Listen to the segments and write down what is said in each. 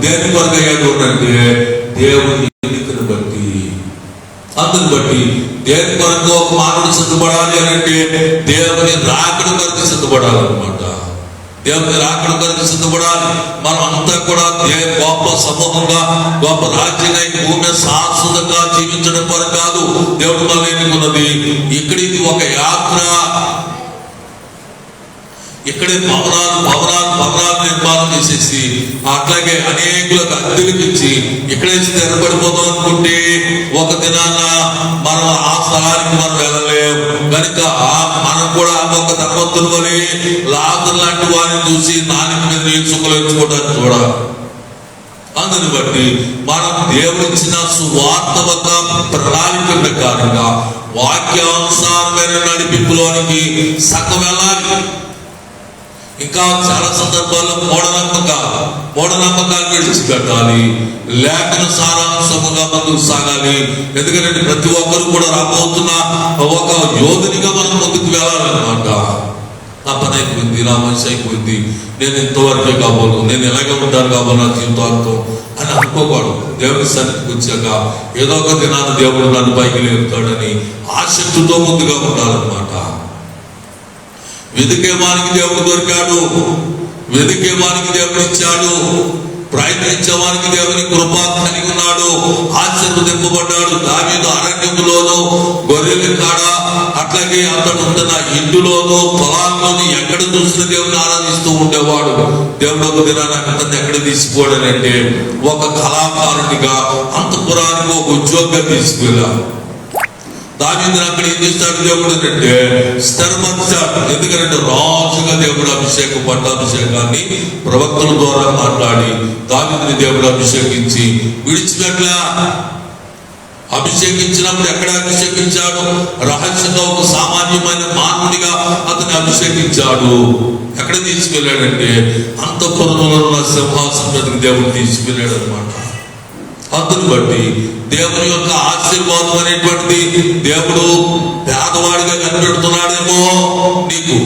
దేని కొరకు అయ్యాడు అంటే దేవుని ఎన్నికను బట్టి. అందుని బట్టి దేని కొరకు ఒక మానవుడు సిద్ధపడాలి అని అంటే దేవుని రాకడ కొరకు సిద్ధపడాలన్నమాట. దేవుని రాకడ కొరకు సిద్ధపడాలి. మనం అంతా కూడా గొప్ప సమూహంగా గొప్ప రాజ్యంగా భూమి శాశ్వతంగా జీవించడం కొరకు కాదు. దేవుడు మనం ఎన్నుకున్నది. ఇక్కడ ఇది ఒక యాత్ర. ఇక్కడే భవనాలు భవనాలు భవనాలు నిర్మాణం చేసేసి అట్లాగే అనేకులకు అద్దెలకు ఇచ్చి ఇక్కడే స్థిరపడిపోతాం అనుకుంటే ఒక దినాన మనం ఆ స్థలానికి మనం వెళ్ళలేం. కనుక ఆ- మనం కూడా ఒక ధనవంతులు వలె లాజర్ లాంటి వారిని చూసి నాణ్యం మీద నీళ్ళు కూడా. అందుని బట్టి మనం దేవుడిచ్చిన సువార్తవత ప్రణాళిక ప్రకారంగా వాక్యానుసారమైన నడిపింపులోనికి సగం వెళ్ళాలి. ఇంకా చాలా సందర్భాల్లో మూఢనమ్మక మూఢనమ్మకాలు విడిచిపెట్టాలి లేఖన సారాంశముగా ముందుకు సాగాలి. ఎందుకంటే ప్రతి ఒక్కరు కూడా రాబోతున్న ఒక యోధునిగా మనం ముందుకు వెళ్ళాలన్నమాట. నా అయిపోయింది నా మనిషి అయిపోయింది. నేను ఇంతవరకే కాబోను నేను ఎలాగే ఉంటాను కాబోను నా జీవితాంతం అని అనుకోకూడదు. దేవుని సన్నిధికి వచ్చాక ఏదో ఒక దినాన్ని దేవుడు నన్ను పైకి లేపుతాడని ఆసక్తితో ముందుగా ఉండాలన్నమాట. వెతికే వారికి దేవుడు దొరికాడు. వెతికే వారికి దేవుడు ఇచ్చాడు. ప్రయత్నించే వారికి దేవుని కృప కలిగి ఉన్నాడు. ఆశ్చర్య తెప్పబడ్డాడు దావీదు అరణ్యములోను గొర్రెల కాడ అట్లాగే అతను ఉంటున్న ఇంటిలోను పొలాల్లోని ఎక్కడ చూసిన దేవుని ఆరాధిస్తూ ఉండేవాడు. దేవుడు ఒక దినాన్ని అతన్ని ఎక్కడ తీసుకోవడానంటే ఒక కళాకారునిగా అంతపురానికి ఒక ఉద్యోగం తీసుకువెళ్ళాడు. దావీదుని అక్కడ ఏం చేస్తాడు దేవుడు అంటే స్థిరపరిచాడు ఎందుకంటే రాజుగా దేవుడు అభిషేకం పట్టాభిషేకాన్ని ప్రవక్తల ద్వారా మాట్లాడి దావీదుని దేవుడు అభిషేకించి విడిచినట్ల అభిషేకించినప్పుడు ఎక్కడ అభిషేకించాడు? రహస్యంగా ఒక సామాన్యమైన మానవుడిగా అతను అభిషేకించాడు. ఎక్కడ తీసుకెళ్ళాడంటే అంతఃపురంలో ఉన్న సింహాసనం దేవుడు తీసుకెళ్ళాడు అనమాట అందుని బట్టి దేవుని యొక్క ఆశీర్వాదం అనేటువంటిది దేవుడు పేదవాడిగా కనిపెడుతున్నాడేమో నీకు.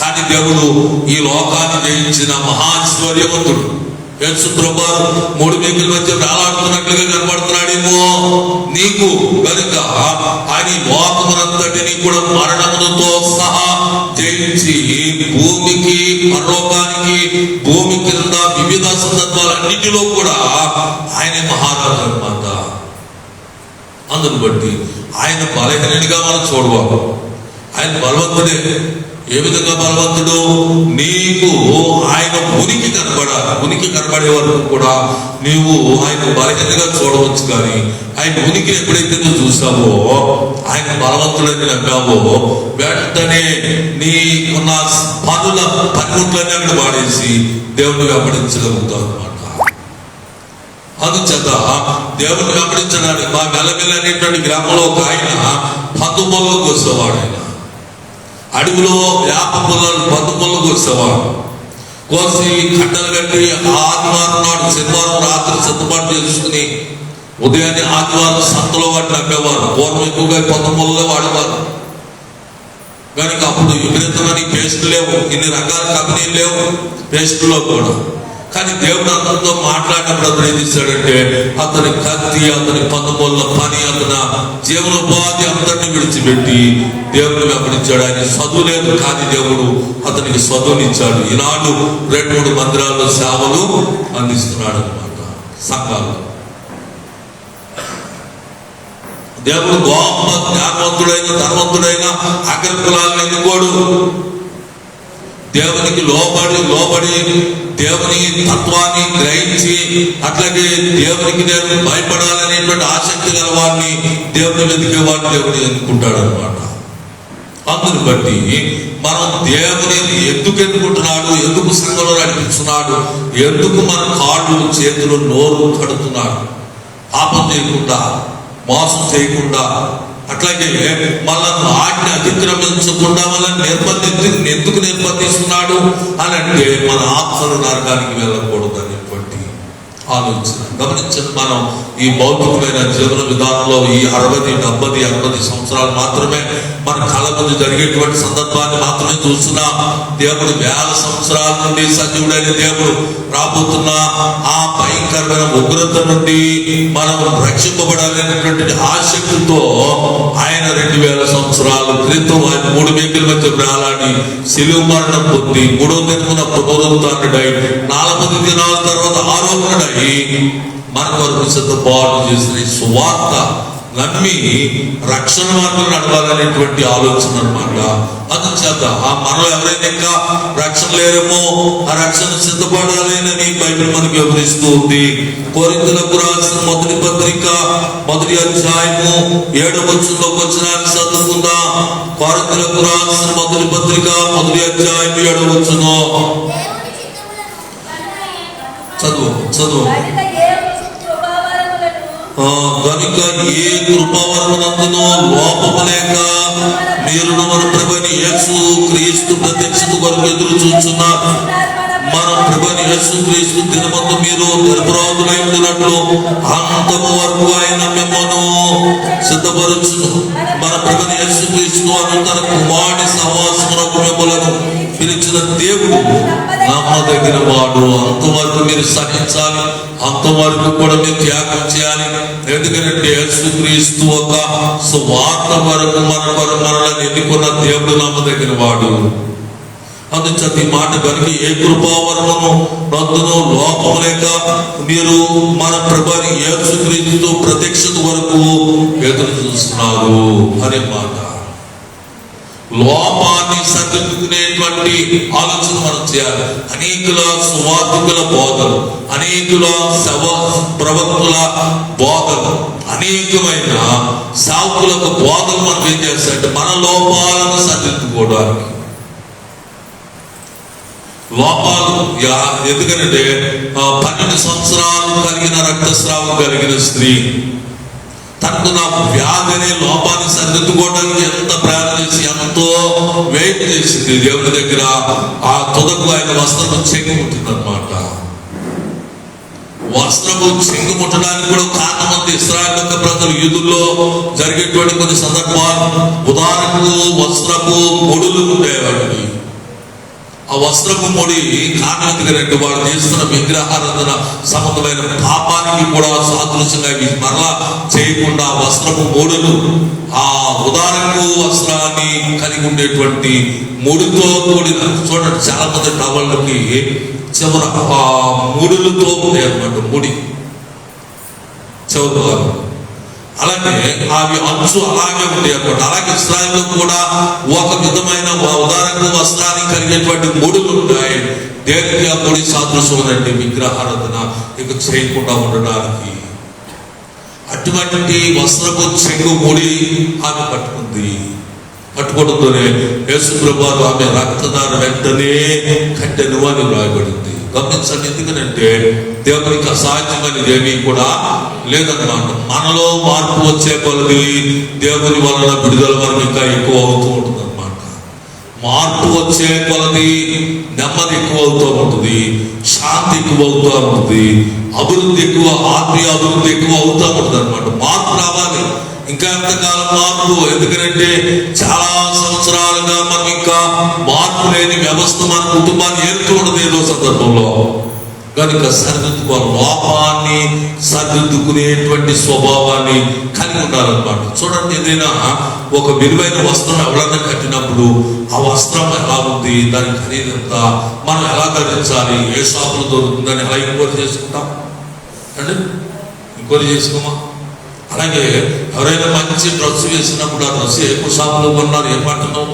కానీ దేవుడు ఈ లోకాన్ని జయించిన మహాశ్వర్యవంతుడు. యేసు ప్రభువారు మూడు మేకుల మధ్య వేలాడుతున్నట్లుగా కనబడుతున్నాడేమో నీకు. కనుక అని ఈ లోకమునంతటిని కూడా మరణములతో సహా జయించి భూమికి మరో ఆనందం బట్టి ఆయన బలహీనుడిగా మనం చూడవాలి ఆయన బలవంతుడే. ఏ విధంగా బలవంతుడు? నీకు ఆయన ఉనికి కనబడాలి ఉనికి కనబడే వరకు కూడా నీవు ఆయన బలహీనగా చూడవచ్చు కానీ ఆయన ఉనికి ఎప్పుడైతే నువ్వు చూసావో ఆయన బలవంతుడని నమ్మావో వెంటనే నీకున్న పనుల పనిముట్లన్నీ అక్కడ పాడేసి దేవుని వెంబడించగలుగుతావు అనమాట అందుచేత దేవుడు గమనించడానికి మా మెల్లమెల్ల అనేటువంటి గ్రామంలో ఒక ఆయన పందుమల్లో కోసేవాడు. ఆయన అడవిలో వేప పుల్లలు పందుమల్లో కోసేవాడు. కోసి కట్టలు కట్టి ఆదివారం నాడు శనివారం రాత్రి సర్దుబాటు చేసుకుని ఉదయాన్నే ఆదివారం సంతలో వాటిని అమ్మేవారు. పూర్వం ఎక్కువగా పందుమల్లో వాడేవారు. కానీ అప్పుడు విపరీతమైన పేస్టులు లేవు. ఇన్ని రకాల కంపెనీలు లేవు. పేస్టులో కూడా. కానీ దేవుడు అతనితో మాట్లాడినప్పుడు అతను ఏం చేశాడంటే అతని కత్తి అతని పందుమూల పని అతన జీవనోపాధి అందరిని విడిచిపెట్టి దేవుడు వెంబడించాడు. ఆయన చదువు లేదు కానీ దేవుడు అతనికి చదువునిచ్చాడు ఈనాడు రెండు మూడు మందిరాల్లో సేవలు అందిస్తున్నాడు అనమాట సంఘాలు. దేవుడు గోప జ్ఞానవంతుడైన ధనవంతుడైన అగ్రకులాలను ఎన్నుకోడు దేవునికి లోబడి లోబడి దేవుని తత్వాన్ని గ్రహించి అట్లాగే దేవునికి నేను భయపడాలనేటువంటి ఆసక్తి గల వాడిని దేవుని వెతికే వారిని దేవుడు ఎన్నుకుంటాడు అనమాట అందుని బట్టి మనం దేవుని ఎందుకు ఎన్నుకుంటున్నాడు ఎందుకు సంఘంలో నడిపిస్తున్నాడు ఎందుకు మన కాళ్ళు చేతులు నోరు కడుతున్నాడు పాపం చేయకుండా మోసం చేయకుండా అట్లాగే మనల్ని ఆజ్ఞ అతిక్రమించకుండా వాళ్ళని నిర్బంధించి ఎందుకు నిర్బంధిస్తున్నాడు అని అంటే మన ఆత్మలు నరకానికి వెళ్ళకూడదు అనేటువంటి ఆలోచన. గమనించండి మనం ఈ భౌతికమైన జీవన విధానంలో ఈ అరవై డెబ్బై అరవై సంవత్సరాలు మాత్రమే మన కళ ముందు జరిగేటువంటి సందర్భాన్ని మాత్రమే చూస్తున్నాం. దేవుడు వేల సంవత్సరాల నుండి సజీవుడైన దేవుడు రాబోతున్న ఆ భయంకరమైన ఉగ్రత నుండి మనం రక్షింపబడాలనేటువంటి ఆసక్తితో ఆయన రెండు వేల సంవత్సరాల క్రితం ఆయన మూడు మేకల మధ్య ప్రాణాన్ని సిలువ మరణం పొంది మూడో దినమున పునరుద్ధానుడై నాలుగు దినాల తర్వాత ఆరోపణుడై మన కొరకు సిద్ధపాటు చేసిన సువార్త నమ్మి రక్షణ మార్గం నడవాలనేటువంటి ఆలోచన అనమాట అందుచేత ఆ మనం ఎవరైనా ఇంకా రక్షణ లేరేమో ఆ రక్షణ సిద్ధపడాలేనని బైబిల్ మనకు వివరిస్తూ ఉంది. కోరికలకు రాసిన మొదటి పత్రిక మొదటి అధ్యాయము ఏడవ వచ్చంలోకి వచ్చిన చదువుకుందాం. కోరికలకు రాసిన మొదటి పత్రిక మొదటి అధ్యాయం ఏడవ వచ్చును చదువు చదువు. కనుక ఏ కృపావరమునందునో లోపము లేక మీరు మన ప్రభుని యేసు క్రీస్తు ప్రత్యక్షత కొరకు ఎదురు చూస్తున్నారు మన ప్రభుని యేసు క్రీస్తు దినమందు మీరు నిరపరాధులై ఉండినట్లు అంతము వరకు ఆయన మిమ్మను సిద్ధపరచును. మన ప్రభుని యేసు క్రీస్తు అనంతర తన కుమారుని సహవాసమునకు మిమ్మలను పిలిచిన దేవుడు నమ్మదగిన వాడు. అంతవరకు మీరు సహించాలి. అంతవరకు కూడా మీరు త్యాగం చేయాలి. ఎందుకంటే యేసుక్రీస్తు ఒక సువార్త వరకు మన వరకు మనల్ని ఎన్నుకున్న దేవుడు నమ్మదగిన వాడు. అందుచేత ఈ మాట కనుక ఏ కృపావరము నందును లోపం లేక మీరు మన ప్రభాని యేసుక్రీస్తు ప్రత్యక్షత వరకు ఎదురు చూస్తున్నారు అనే మాట. లోపాన్ని సరిదిద్దుకునేటువంటి ఆలోచన మనం చేయాలి. అనేకుల సువార్థకుల బోధలు అనేకుల శవ ప్రవక్తుల బోధలు అనేకమైన సాకులకు బోధలు మనం ఏం చేస్తాయంటే మన లోపాలను సరిదిద్దుకోవడానికి. లోపాలు ఎందుకంటే పన్నెండు సంవత్సరాలు కలిగిన రక్తస్రావం కలిగిన స్త్రీ తనకు నా వ్యాధి అనే లోపాన్ని సరిదిద్దుకోవడానికి ఎంత ప్రయాణం చేసి ఎంతో వెయిట్ చేసింది దేవుని దగ్గర. ఆ తుదకు ఆయన వస్త్రము చెంగుముట్టిందనమాట వస్త్రము చెంగుముట్టడానికి కూడా కారణం ఉంది ఇస్రాయల్ యొక్క ప్రజలు యూదుల్లో జరిగేటువంటి కొన్ని సందర్భాలు. ఉదాహరణకు వస్త్రపు పొడులు ఉండేవాడిని ఆ వస్త్రపు ముడి రెండు వాడు చేస్తున్న విగ్రహారాధన సంబంధమైన పాపానికి కూడా సాదృశ్యంగా ఇవి మరలా చేయకుండా వస్త్రపు మూడులు ఆ ఉదాహరణకు వస్త్రాన్ని కలిగి ఉండేటువంటి ముడితో కూడిన చూడండి చాలా మంది టవళ్ళకి చివర ఆ ముడులతో ఉంటాయి అనమాట ముడి చివరి అలాగే అవి అంచు అలాగే ఉండేవి అనమాట అలాగే ఇస్రాయల్లో కూడా ఒక విధమైన ఉదాహరణ వస్త్రాన్ని కలిగేటువంటి ముడులు ఉంటాయి. దేనికి ఆ ముడి సాదృశ్యమైనటువంటి విగ్రహారాధన ఇక చేయకుండా ఉండడానికి. అటువంటి వస్త్రపు చెంగు ముడి ఆమె పట్టుకుంది. పట్టుకోవడంతోనే యేసు ప్రభావం ఆమె రక్తదాన వెంటనే కట్టెను అని వ్రాయబడింది. గమనించండి ఎందుకంటే దేవునికి అసాధ్యమైనది ఏమీ కూడా లేదన్నమాట. మనలో మార్పు వచ్చే కొలది దేవుని వలన విడుదల మనకు ఇంకా ఎక్కువ అవుతూ ఉంటుంది అనమాట మార్పు వచ్చే కొలది నెమ్మది ఎక్కువ అవుతూ ఉంటుంది శాంతి ఎక్కువ అవుతూ ఉంటుంది అభివృద్ధి ఎక్కువ ఆత్మీయ అభివృద్ధి ఎక్కువ అవుతూ ఉంటుంది అనమాట మార్పు ఇంకా ఎంతకాలం మార్పు ఎందుకంటే చాలా సంవత్సరాలుగా మనం ఇంకా మార్పు లేని వ్యవస్థ మన కుటుంబాన్ని ఏరుతూ ఏదో సందర్భంలో. కనుక సరిదిద్దుకోవాలి. లోపాన్ని సరిదిద్దుకునేటువంటి స్వభావాన్ని కలిగి ఉండాలన్నమాట. చూడండి ఏదైనా ఒక విలువైన వస్త్రం ఎవరన్నా కట్టినప్పుడు ఆ వస్త్రం ఎలా ఉంది? దాని ఖరీదు ఎంత? మనం ఎలా ధరించాలి? ఏ షాపులో దొరుకుతుందని ఎలా ఇంక్వైరీ చేసుకుంటాం? అండి? ఇంక్వైరీ చేసుకోమా? అలాగే ఎవరైనా మంచి డ్రెస్ వేసినప్పుడు ఆ డ్రస్ ఏ షాపులో కొన్నారు ఏ పట్టణం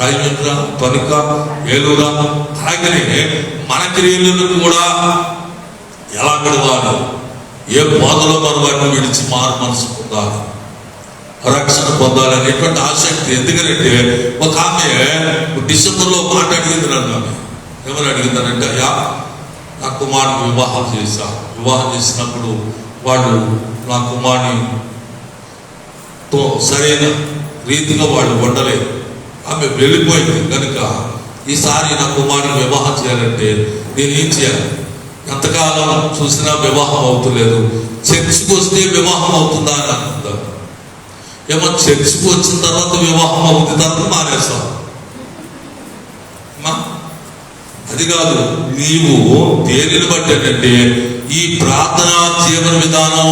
రాజమండ్రి తణుక ఏలూరా అలాగనే మన క్రియలను కూడా ఎలా గడవాలి ఏ బాధలో మనం వాటిని విడిచి మారు మనసు పొందాలి? రక్షణ పొందాలనేటువంటి ఆసక్తి. ఎందుకంటే ఒక ఆమె డిసెంబర్లో మాట అడిగింది నన్ను ఆమె. ఎవరు అడిగిందనంటే అయ్యా నా కుమారుడికి వివాహం చేశా. వివాహం చేసినప్పుడు వాళ్ళు నా కుమారునితో సరైన రీతిగా వాళ్ళు వండలేదు ఆమె వెళ్ళిపోయింది. కనుక ఈసారి నా కుమారుని వివాహం చేయాలంటే నేను ఏం చేయాలి? ఎంతకాలం చూసినా వివాహం అవుతలేదు. చర్చికి వస్తే వివాహం అవుతుందా అని అనుకుంటాను ఏమో చర్చికి వచ్చిన తర్వాత వివాహం అవుతుంది తర్వాత మానేస్తాం. అది కాదు నీవు దేనిని బట్టి అంటే ఈ ప్రార్థన జీవన విధానం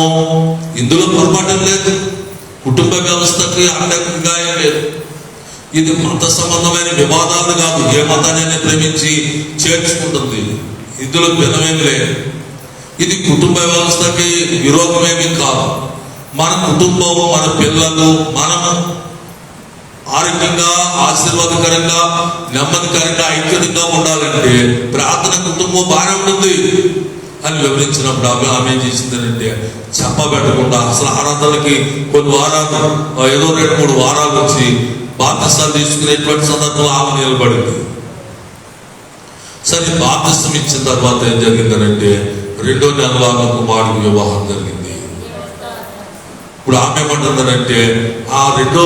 ఇందులో పొరపాటు లేదు. కుటుంబ వ్యవస్థకి అడ్డంగా ఏం లేదు. ఇది మత సంబంధమైన వివాదాలు కాదు. ఏ మతాన్ని ప్రేమించి చేర్చుకుంటుంది? ఇందులో భిన్నమేమి లేదు. ఇది కుటుంబ వ్యవస్థకి విరోధమేమి కాదు. మన కుటుంబం మన పిల్లలు మనము ఆరోగ్యంగా ఆశీర్వాదకరంగా నెమ్మదికరంగా ఐక్యంగా ఉండాలంటే ప్రార్థన కుటుంబం బాగానే ఉంటుంది. అని వివరించినప్పుడు ఆమె ఆమె ఏం చేసిందంటే చెప్పబెట్టకుండా అసలు ఆరాధనకి కొన్ని వారాలు ఏదో రెండు మూడు వారాలు వచ్చి బాధ్యతలు తీసుకునేటువంటి సందర్భంలో ఆమె నిలబడింది. సరే బాధ్యస్థం ఇచ్చిన తర్వాత ఏం జరిగిందనంటే రెండో నెలలో ఆమె కుమారుడు వివాహం జరిగింది. ఇప్పుడు ఆమె ఏమంటుందంటే ఆ రెండో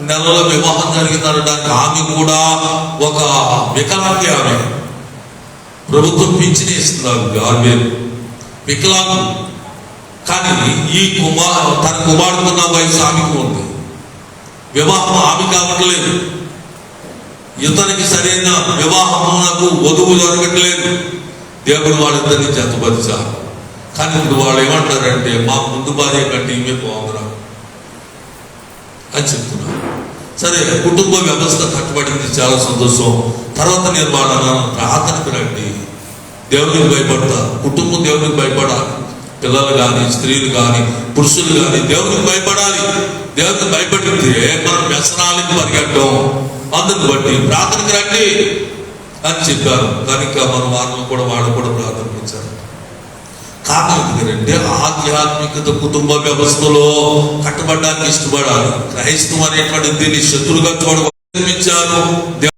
నెలలో వివాహం జరిగిందనడానికి ఆమె కూడా ఒక వికలాంగి ఆమె. ప్రభుత్వం పింఛన్ ఇస్తున్నారు. ఆమె వికలాంగం కానీ ఈ కుమార్ తన కుమారుడుకున్న వయసు ఆమెకు ఉంది. వివాహం ఆమె కావట్లేదు. ఇతనికి సరైన వివాహమునకు వధువు దొరకట్లేదు. దేవుడు వాళ్ళిద్దరిని జతపరిచారు కానీ ఇప్పుడు వాళ్ళు ఏమంటారంటే మా ముందు భార్య కంటే ఈమె బాగుందిరా అని చెప్తున్నారు. సరే కుటుంబ వ్యవస్థ కట్టుబడింది చాలా సంతోషం. తర్వాత నేను వాళ్ళ ప్రార్థనకు రండి. దేవునికి భయపడతా. కుటుంబం దేవునికి భయపడాలి. పిల్లలు కానీ స్త్రీలు కానీ పురుషులు కానీ దేవునికి భయపడాలి. దేవునికి భయపడితే మనం వ్యసనాలకు పరిగెట్టడం అందుకు బట్టి ప్రార్థనకు రండి అని చెప్పారు. కనుక మన వారిని కూడా వాళ్ళు కూడా ప్రార్థన కారణం ఎందుకంటే ఆధ్యాత్మికత కుటుంబ వ్యవస్థలో కట్టబడడానికి ఇష్టపడాలి. క్రైస్తవం అనేటువంటి దీన్ని శత్రుగా చూడవచ్చు